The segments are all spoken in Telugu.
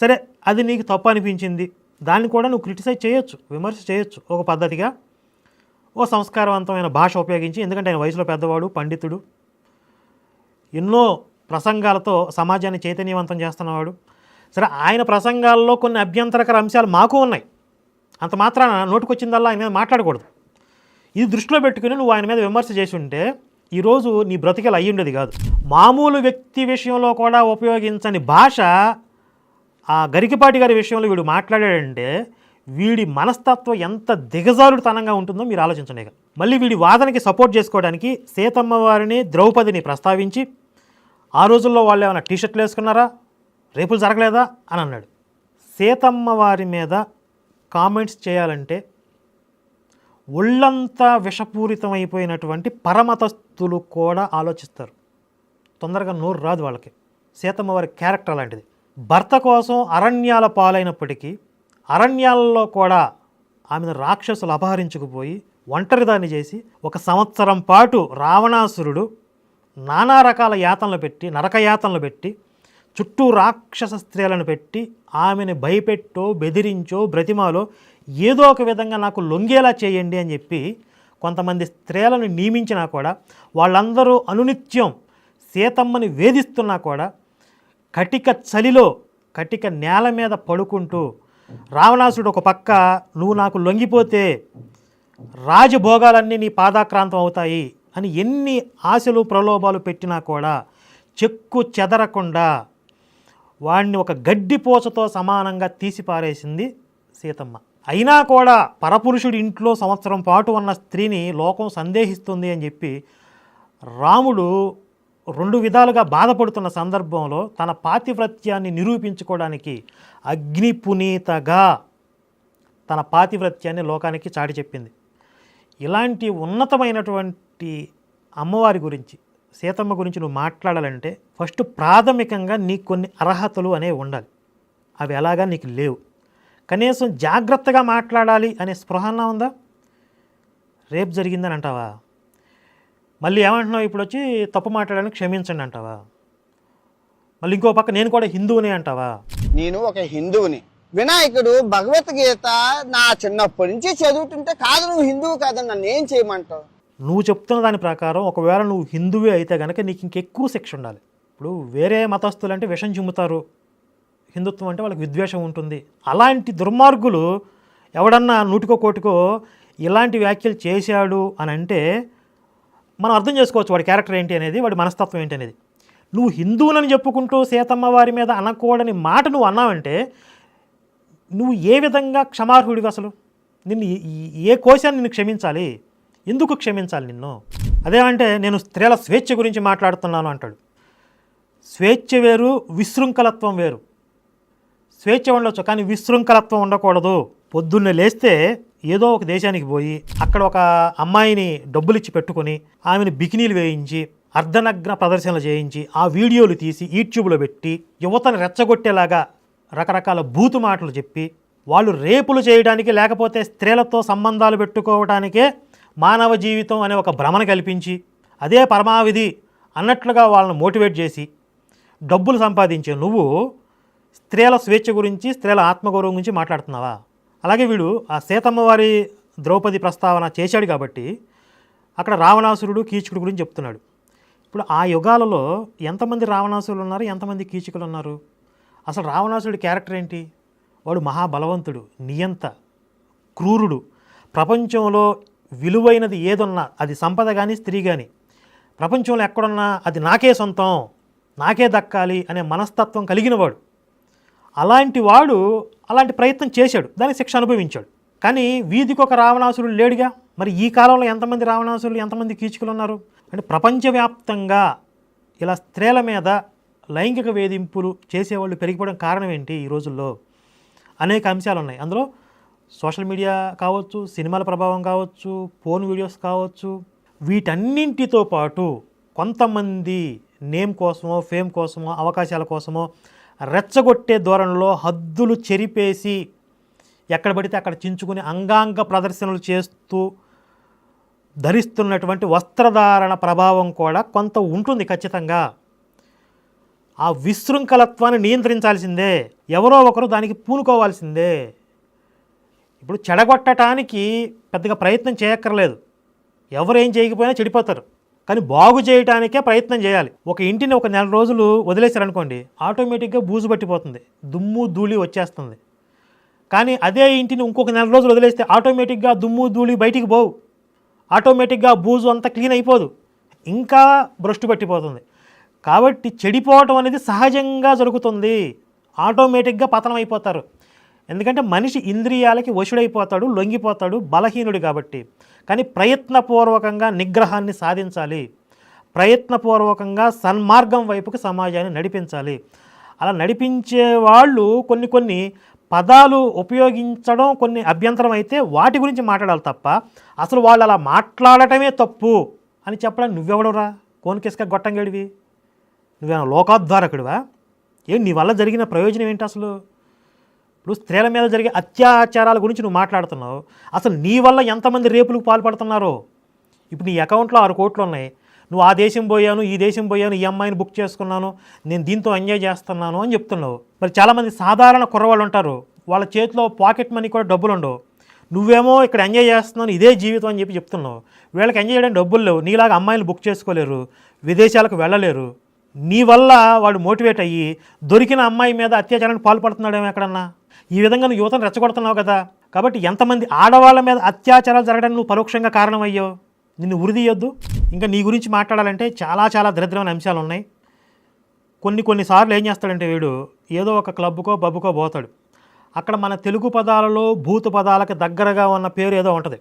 సరే అది నీకు తప్పు అనిపించింది. దాన్ని కూడా నువ్వు క్రిటిసైజ్ చేయొచ్చు విమర్శ చేయొచ్చు. ఒక పద్ధతిగా. ఓ సంస్కారవంతమైన భాష ఉపయోగించి ఎందుకంటే ఆయన వయసులో పెద్దవాడు పండితుడు. ఎన్నో ప్రసంగాలతో సమాజాన్ని చైతన్యవంతం చేస్తున్నవాడు. సరే ఆయన ప్రసంగాల్లో కొన్ని అభ్యంతరకర అంశాలు మాకు ఉన్నాయి. అంత మాత్రాన నోటుకొచ్చిందల్లా ఆయన మీద మాట్లాడకూడదు. ఇది దృష్టిలో పెట్టుకుని నువ్వు ఆయన మీద విమర్శ చేసి ఉంటే ఈరోజు నీ బ్రతికలు అయ్యుండేది కాదు. మామూలు వ్యక్తి విషయంలో కూడా ఉపయోగించని భాష ఆ గరికిపాటి గారి విషయంలో వీడు మాట్లాడాడంటే వీడి మనస్తత్వం ఎంత దిగజారుడుతనంగా ఉంటుందో మీరు ఆలోచించండి మళ్ళీ వీడి వాదనకి సపోర్ట్ చేసుకోవడానికి సీతమ్మ వారిని ద్రౌపదిని ప్రస్తావించి ఆ రోజుల్లో వాళ్ళు ఏమైనా టీషర్ట్లు వేసుకున్నారా? రేపులు జరగలేదా? అని అన్నాడు. సీతమ్మ వారి మీద కామెంట్స్ చేయాలంటే ఒళ్ళంతా విషపూరితమైపోయినటువంటి పరమతస్తులు కూడా ఆలోచిస్తారు. తొందరగా నోరు రాదు వాళ్ళకి. సీతమ్మ వారి క్యారెక్టర్ అలాంటిది. భర్త కోసం అరణ్యాల పాలైనప్పటికీ అరణ్యాలలో కూడా ఆమెను రాక్షసులు అపహరించుకుపోయి ఒంటరిదాన్ని చేసి ఒక సంవత్సరం పాటు రావణాసురుడు నానా రకాల యాతనలు పెట్టి నరక యాతనలు పెట్టి చుట్టూ రాక్షస స్త్రీలను పెట్టి ఆమెను భయపెట్టో బెదిరించో బ్రతిమాలో ఏదో ఒక విధంగా నాకు లొంగేలా చేయండి అని చెప్పి కొంతమంది స్త్రీలను నియమించినా కూడా వాళ్ళందరూ అనునిత్యం సీతమ్మని వేధిస్తున్నా కూడా కటిక చలిలో కటిక నేల మీద పడుకుంటూ రావణాసుడు ఒక పక్క నువ్వు నాకు లొంగిపోతే రాజభోగాలన్నీ నీ పాదాక్రాంతం అవుతాయి అని ఎన్ని ఆశలు ప్రలోభాలు పెట్టినా కూడా చెక్కు చెదరకుండా వాణ్ణి ఒక గడ్డిపోచతో సమానంగా తీసిపారేసింది సీతమ్మ. అయినా కూడా పరపురుషుడి ఇంట్లో సంవత్సరం పాటు ఉన్న స్త్రీని లోకం సందేహిస్తుంది అని చెప్పి రాముడు రెండు విధాలుగా బాధపడుతున్న సందర్భంలో తన పాతివ్రత్యాన్ని నిరూపించుకోవడానికి అగ్ని పునీతగా తన పాతివ్రత్యాన్ని లోకానికి చాటి చెప్పింది. ఇలాంటి ఉన్నతమైనటువంటి అమ్మవారి గురించి సీతమ్మ గురించి నువ్వు మాట్లాడాలంటే ఫస్ట్ ప్రాథమికంగా నీకు కొన్ని అర్హతలు అనేవి ఉండాలి. అవి ఎలాగా నీకు లేవు. కనీసం జాగ్రత్తగా మాట్లాడాలి అనే స్పృహన ఉందా? రేపు జరిగిందని అంటావా? మళ్ళీ ఏమంటున్నావు? ఇప్పుడు వచ్చి తప్పు మాట్లాడడానికి క్షమించండి అంటావా? మళ్ళీ ఇంకో పక్క నేను కూడా హిందువునే అంటావా? నేను ఒక హిందువుని. వినాయకుడు భగవద్గీత నా చిన్నప్పటి నుంచి చదువుతుంటే కాదు నువ్వు హిందువు కాదని నన్ను ఏం చేయమంటావు? నువ్వు చెప్తున్న దాని ప్రకారం ఒకవేళ నువ్వు హిందువే అయితే కనుక నీకు ఇంకెక్కువ శిక్ష ఉండాలి. ఇప్పుడు వేరే మతస్థులు అంటే విషం చిమ్ముతారు. హిందుత్వం అంటే వాళ్ళకి విద్వేషం ఉంటుంది. అలాంటి దుర్మార్గులు ఎవడన్నా నూటికో కోటికో ఇలాంటి వ్యాఖ్యలు చేశాడు అని అంటే మనం అర్థం చేసుకోవచ్చు వాడి క్యారెక్టర్ ఏంటి అనేది వాడి మనస్తత్వం ఏంటి అనేది. నువ్వు హిందువులని చెప్పుకుంటూ సీతమ్మ వారి మీద అనకూడని మాట నువ్వు అన్నావంటే నువ్వు ఏ విధంగా క్షమార్హుడివి అసలు? నిన్ను ఏ కోశాన్ని నిన్ను క్షమించాలి? ఎందుకు క్షమించాలి నిన్ను? అదేమంటే నేను స్త్రీల స్వేచ్ఛ గురించి మాట్లాడుతున్నాను అంటాడు. స్వేచ్ఛ వేరు విశృంఖలత్వం వేరు. స్వేచ్ఛ ఉండొచ్చు కానీ విశృంఖలత్వం ఉండకూడదు. పొద్దున్నే లేస్తే ఏదో ఒక దేశానికి పోయి అక్కడ ఒక అమ్మాయిని డబ్బులిచ్చి పెట్టుకుని పెట్టుకొని ఆమెను బికినీలు వేయించి అర్ధనగ్న ప్రదర్శనలు చేయించి ఆ వీడియోలు తీసి యూట్యూబ్లో పెట్టి యువతను రెచ్చగొట్టేలాగా రకరకాల బూతు మాటలు చెప్పి వాళ్ళు రేపులు చేయడానికి లేకపోతే స్త్రీలతో సంబంధాలు పెట్టుకోవడానికే మానవ జీవితం అనే ఒక భ్రమను కల్పించి అదే పరమావిధి అన్నట్లుగా వాళ్ళని మోటివేట్ చేసి డబ్బులు సంపాదించే నువ్వు స్త్రీల స్వేచ్ఛ గురించి స్త్రీల ఆత్మగౌరవం గురించి మాట్లాడుతున్నావా? అలాగే వీడు ఆ సీతమ్మవారి ద్రౌపది ప్రస్తావన చేశాడు కాబట్టి అక్కడ రావణాసురుడు కీచకుడు గురించి చెప్తున్నాడు. ఇప్పుడు ఆ యుగాలలో ఎంతమంది రావణాసురులు ఉన్నారు? ఎంతమంది కీచకులు ఉన్నారు? అసలు రావణాసురుడి క్యారెక్టర్ ఏంటి? వాడు మహాబలవంతుడు నియంత క్రూరుడు. ప్రపంచంలో విలువైనది ఏదున్నా అది సంపద కానీ స్త్రీ కానీ ప్రపంచంలో ఎక్కడున్నా అది నాకే సొంతం నాకే దక్కాలి అనే మనస్తత్వం కలిగినవాడు. అలాంటి వాడు అలాంటి ప్రయత్నం చేశాడు. దానికి శిక్ష అనుభవించాడు. కానీ వీధికి ఒక రావణాసురుడు లేడుగా? మరి ఈ కాలంలో ఎంతమంది రావణాసురులు ఎంతమంది కీచుకులు ఉన్నారు? అంటే ప్రపంచవ్యాప్తంగా ఇలా స్త్రీల మీద లైంగిక వేధింపులు చేసేవాళ్ళు పెరిగిపోవడం కారణం ఏంటి ఈ రోజుల్లో? అనేక అంశాలు ఉన్నాయి. అందులో సోషల్ మీడియా కావచ్చు సినిమాల ప్రభావం కావచ్చు ఫోన్ వీడియోస్ కావచ్చు వీటన్నింటితో పాటు కొంతమంది నేమ్ కోసమో ఫేమ్ కోసమో అవకాశాల కోసమో రెచ్చగొట్టే ధోరణిలో హద్దులు చెరిపేసి ఎక్కడ పడితే అక్కడ చించుకుని అంగాంగ ప్రదర్శనలు చేస్తూ ధరిస్తున్నటువంటి వస్త్రధారణ ప్రభావం కూడా కొంత ఉంటుంది ఖచ్చితంగా. ఆ విశృంఖలత్వాన్ని నియంత్రించాల్సిందే. ఎవరో ఒకరు దానికి పూనుకోవాల్సిందే. ఇప్పుడు చెడగొట్టడానికి పెద్దగా ప్రయత్నం చేయక్కర్లేదు. ఎవరు ఏం చేయకపోయినా చెడిపోతారు. కానీ బాగు చేయటానికే ప్రయత్నం చేయాలి. ఒక ఇంటిని ఒక నెల రోజులు వదిలేశారనుకోండి ఆటోమేటిక్గా బూజు పట్టిపోతుంది దుమ్ము ధూళి వచ్చేస్తుంది. కానీ అదే ఇంటిని ఇంకొక నెల రోజులు వదిలేస్తే ఆటోమేటిక్గా దుమ్ము ధూళి బయటికి పోవు. ఆటోమేటిక్గా బూజు అంతా క్లీన్ అయిపోదు. ఇంకా భ్రష్టు పట్టిపోతుంది. కాబట్టి చెడిపోవటం అనేది సహజంగా జరుగుతుంది. ఆటోమేటిక్గా పతనం అయిపోతారు. ఎందుకంటే మనిషి ఇంద్రియాలకి వశుడైపోతాడు లొంగిపోతాడు బలహీనుడు కాబట్టి. కానీ ప్రయత్నపూర్వకంగా నిగ్రహాన్ని సాధించాలి. ప్రయత్నపూర్వకంగా సన్మార్గం వైపుకి సమాజాన్ని నడిపించాలి. అలా నడిపించే వాళ్ళు కొన్ని కొన్ని పదాలు ఉపయోగించడం కొన్ని అభ్యంతరం అయితే వాటి గురించి మాట్లాడాలి తప్ప అసలు వాళ్ళు అలా మాట్లాడటమే తప్పు అని చెప్పడానికి నువ్వెవడరా కోనికేసుక గొట్టంగడివి? నువ్వేమైనా లోకాద్వారకుడివా ఏం నీ వల్ల జరిగిన ప్రయోజనం ఏంటి అసలు? ఇప్పుడు స్త్రీల మీద జరిగే అత్యాచారాల గురించి నువ్వు మాట్లాడుతున్నావు. అసలు నీ వల్ల ఎంతమంది రేపులకు పాల్పడుతున్నారో? ఇప్పుడు నీ అకౌంట్లో ఆరు కోట్లు ఉన్నాయి. నువ్వు ఆ దేశం పోయాను ఈ దేశం పోయాను ఈ అమ్మాయిని బుక్ చేసుకున్నాను నేను దీంతో ఎంజాయ్ చేస్తున్నాను అని చెప్తున్నావు. మరి చాలామంది సాధారణ కుర్రవాళ్ళు ఉంటారు. వాళ్ళ చేతిలో పాకెట్ మనీ కూడా డబ్బులు ఉండవు. నువ్వేమో ఇక్కడ ఎంజాయ్ చేస్తున్నాను ఇదే జీవితం అని చెప్పి చెప్తున్నావు. వీళ్ళకి ఎంజాయ్ చేయడానికి డబ్బులు లేవు. నీలాగా అమ్మాయిలు బుక్ చేసుకోలేరు విదేశాలకు వెళ్ళలేరు. నీ వల్ల వాడు మోటివేట్ అయ్యి దొరికిన అమ్మాయి మీద అత్యాచారానికి పాల్పడుతున్నాడేమో ఎక్కడన్నా? ఈ విధంగా నువ్వు యువతను రెచ్చగొడుతున్నావు కదా. కాబట్టి ఎంతమంది ఆడవాళ్ళ మీద అత్యాచారాలు జరగడానికి నువ్వు పరోక్షంగా కారణమయ్యావు? నిన్ను ఉరిదీయొద్దు ఇంకా నీ గురించి మాట్లాడాలంటే చాలా చాలా దరిద్రమైన అంశాలు ఉన్నాయి. కొన్ని కొన్నిసార్లు ఏం చేస్తాడంటే వీడు ఏదో ఒక క్లబ్కో బబ్బుకో పోతాడు. అక్కడ మన తెలుగు పదాలలో భూత పదాలకు దగ్గరగా ఉన్న పేరు ఏదో ఉంటుంది.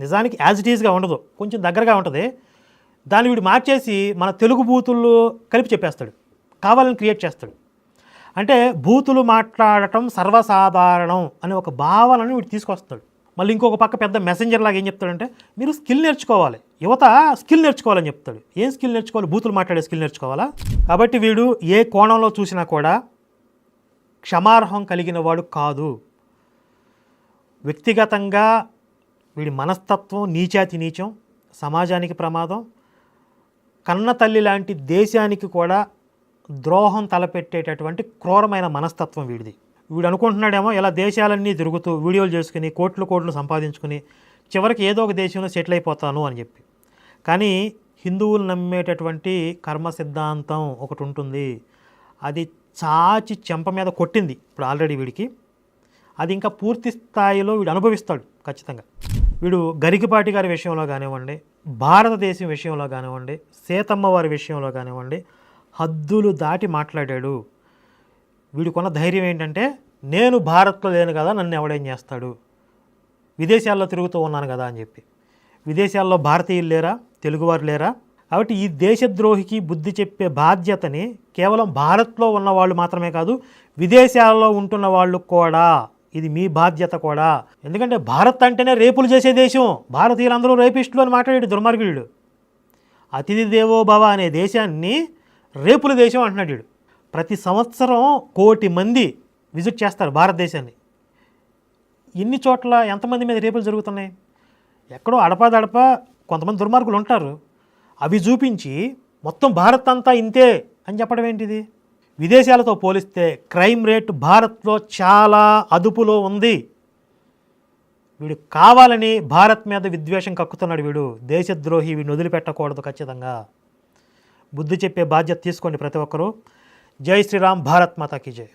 నిజానికి యాజ్ ఇట్ ఈజ్గా ఉండదు. కొంచెం దగ్గరగా ఉంటుంది. దాన్ని వీడు మార్చేసి మన తెలుగు బూతుల్లో కలిపి చెప్పేస్తాడు. కావాలని క్రియేట్ చేస్తాడు. అంటే బూతులు మాట్లాడటం సర్వసాధారణం అనే ఒక భావనను వీడు తీసుకొస్తాడు. మళ్ళీ ఇంకొక పక్క పెద్ద మెసెంజర్ లాగా ఏం చెప్తాడంటే మీరు స్కిల్ నేర్చుకోవాలి. యువత స్కిల్ నేర్చుకోవాలని చెప్తాడు. ఏం స్కిల్ నేర్చుకోవాలి? బూతులు మాట్లాడే స్కిల్ నేర్చుకోవాలా? కాబట్టి వీడు ఏ కోణంలో చూసినా కూడా క్షమార్హం కలిగిన వాడు కాదు. వ్యక్తిగతంగా వీడి మనస్తత్వం నీచాతి నీచం సమాజానికి ప్రమాదం కన్న తల్లి లాంటి దేశానికి కూడా ద్రోహం తలపెట్టేటటువంటి క్రూరమైన మనస్తత్వం వీడిది. వీడు అనుకుంటున్నాడేమో ఇలా దేశాలన్నీ తిరుగుతూ వీడియోలు చేసుకుని కోట్లు కోట్లు సంపాదించుకుని చివరికి ఏదో ఒక దేశంలో సెటిల్ అయిపోతాను అని చెప్పి. కానీ హిందువులు నమ్మేటటువంటి కర్మ సిద్ధాంతం ఒకటి ఉంటుంది. అది చాచి చెంప మీద కొట్టింది ఇప్పుడు ఆల్రెడీ వీడికి. అది ఇంకా పూర్తి స్థాయిలో వీడు అనుభవిస్తాడు ఖచ్చితంగా. వీడు గరికిపాటి గారి విషయంలో కానివ్వండి భారతదేశం విషయంలో కానివ్వండి సీతమ్మ వారి విషయంలో కానివ్వండి హద్దులు దాటి మాట్లాడాడు. వీడికున్న ధైర్యం ఏంటంటే నేను భారత్లో లేను కదా నన్ను ఎవడేం చేస్తాడు? విదేశాల్లో తిరుగుతూ ఉన్నాను కదా అని చెప్పి. విదేశాల్లో భారతీయులు లేరా? తెలుగువారు లేరా? కాబట్టి ఈ దేశద్రోహికి బుద్ధి చెప్పే బాధ్యతని కేవలం భారత్లో ఉన్న వాళ్ళు మాత్రమే కాదు విదేశాల్లో ఉంటున్న వాళ్ళు కూడా. ఇది మీ బాధ్యత కూడా. ఎందుకంటే భారత్ అంటేనే రేపులు చేసే దేశం. భారతీయులందరూ రేపిస్టులు అని మాట్లాడాడు దుర్మార్గుడు. అతిథి దేవో భవ అనే దేశాన్ని రేపుల దేశం అంటున్నాడు వీడు. ప్రతి సంవత్సరం కోటి మంది విజిట్ చేస్తారు భారతదేశాన్ని. ఇన్ని చోట్ల ఎంతమంది మీద రేపులు జరుగుతున్నాయి? ఎక్కడో అడపాదడప కొంతమంది దుర్మార్గులు ఉంటారు. అవి చూపించి మొత్తం భారత్ అంతా ఇంతే అని చెప్పడం ఏంటిది? విదేశాలతో పోలిస్తే క్రైమ్ రేట్ భారత్లో చాలా అదుపులో ఉంది. వీడు కావాలని భారత్ మీద విద్వేషం కక్కుతున్నాడు వీడు. దేశద్రోహి వీడిని వదిలిపెట్టకూడదు ఖచ్చితంగా. బుద్ధి చెప్పే బాధ్యత తీసుకోండి ప్రతి ఒక్కరూ. జై శ్రీరామ్ భారత్ మాతాకి జై.